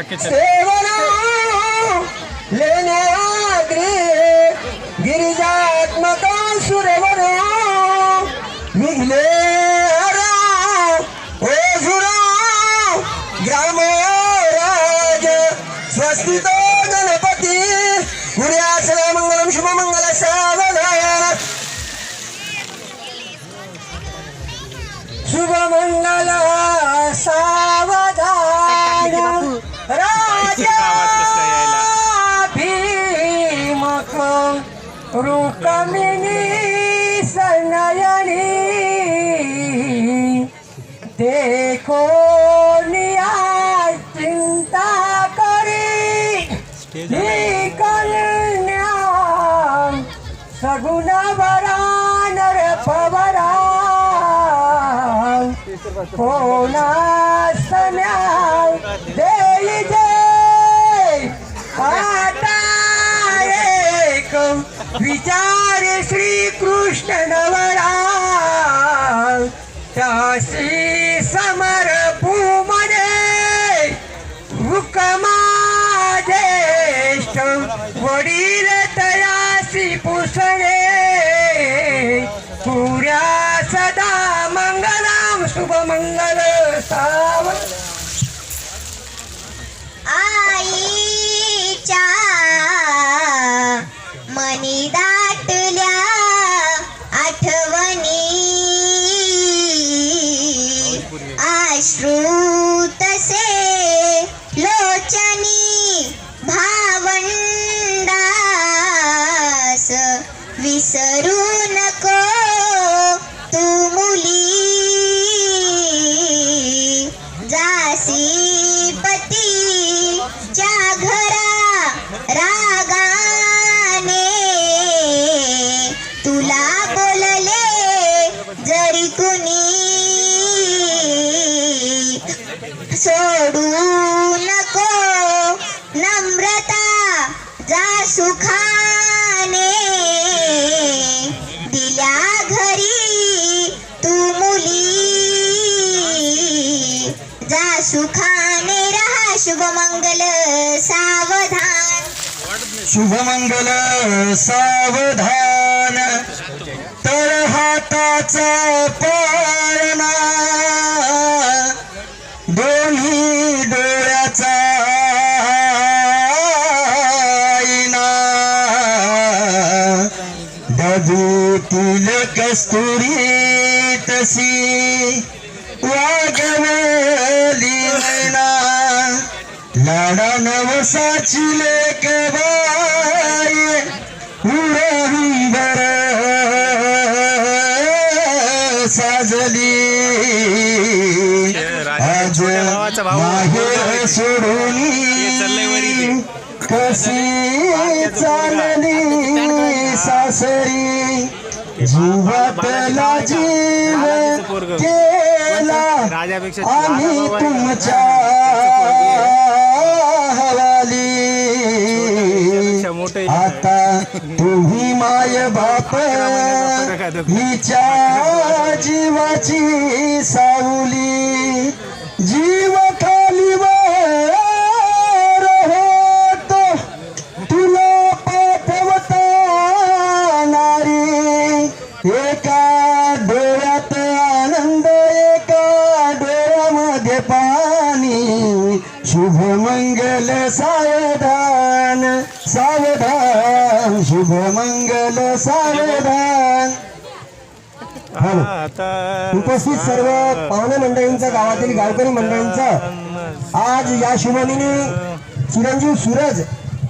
अख्खे सेवना लेण्याग्रे गिरिजात्मक सुरवर निघले ओझुरा ग्रामराज स्वस्तित गणपती गुरुयास मंगलम शुभमंगल सावधान शुभमंगल રૂકમિની સનયણી દેખો નિયા ચિંતા કરી નીકળ સગુના વરાન રે પવરા કોના સમયા જય? विचार श्री कृष्ण नवरा त्याशी समर भूमने हुकमा वडील तयासी पुसणे पुऱ्या सदा मंगलाम शुभ मंगल श्रुतसे तसे लोचनी भावंडास विसरू नको तू मुली जासी पतीच्या घरा रागाने तुला बोलले जरी कुणी सुखाने रहा शुभमंगल सावधान। शुभमंगल सावधान। तर हाताचा पारणा दोन्ही डोळ्याचा आईना। कस्तुरी तसी वा लाडा नवसाची लेक बाई उडंबर साजली. आज. माहेर सोडून कशी चालली सासरी. जीवातला जीव केला राजापेक्षा आम्ही तुमच्या हवाली. आता तुम्ही माय बाप हिच्या जीवाची सावली. जीव खाली होतो. तुला पाठवता नारी. एका मंगल सावधान सावधान शुभ मंगल सावधान उपस्थित सर्व पाहुणे मंडळींचं गावातील गावकरी मंडळींचं आज या शुभमिनी चिरंजीव सूरज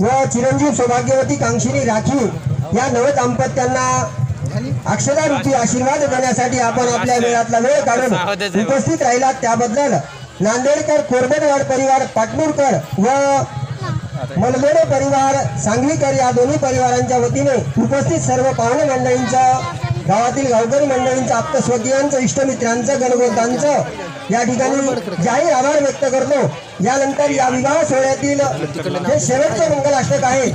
व चिरंजीव सौभाग्यवती कांक्षिणी राखी या नव दाम्पत्यांना अक्षरा रूपी आशीर्वाद देण्यासाठी आपण आपल्या वेळातला वेळ काढून उपस्थित राहिलात. त्याबद्दल नांदेडकर कोरबेटवाड परिवार पाटणूरकर व मलबेडे परिवार सांगलीकर या दोन्ही परिवारांच्या वतीने उपस्थित सर्व पाहुणे मंडळींचं गावातील गावकरी मंडळींचं आप्तस्वकीयांचं इष्टमित्रांचं गणगोतांचं या ठिकाणी जाहीर आभार व्यक्त करतो. यानंतर या विवाह सोहळ्यातील हे शेवटचं मंगलाष्टक आहे.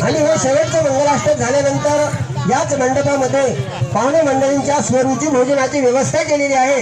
आणि हे शेवटचं मंगलाष्टक झाल्यानंतर याच मंडपामध्ये पाहुणे मंडळींच्या स्वरूची भोजनाची व्यवस्था केलेली आहे.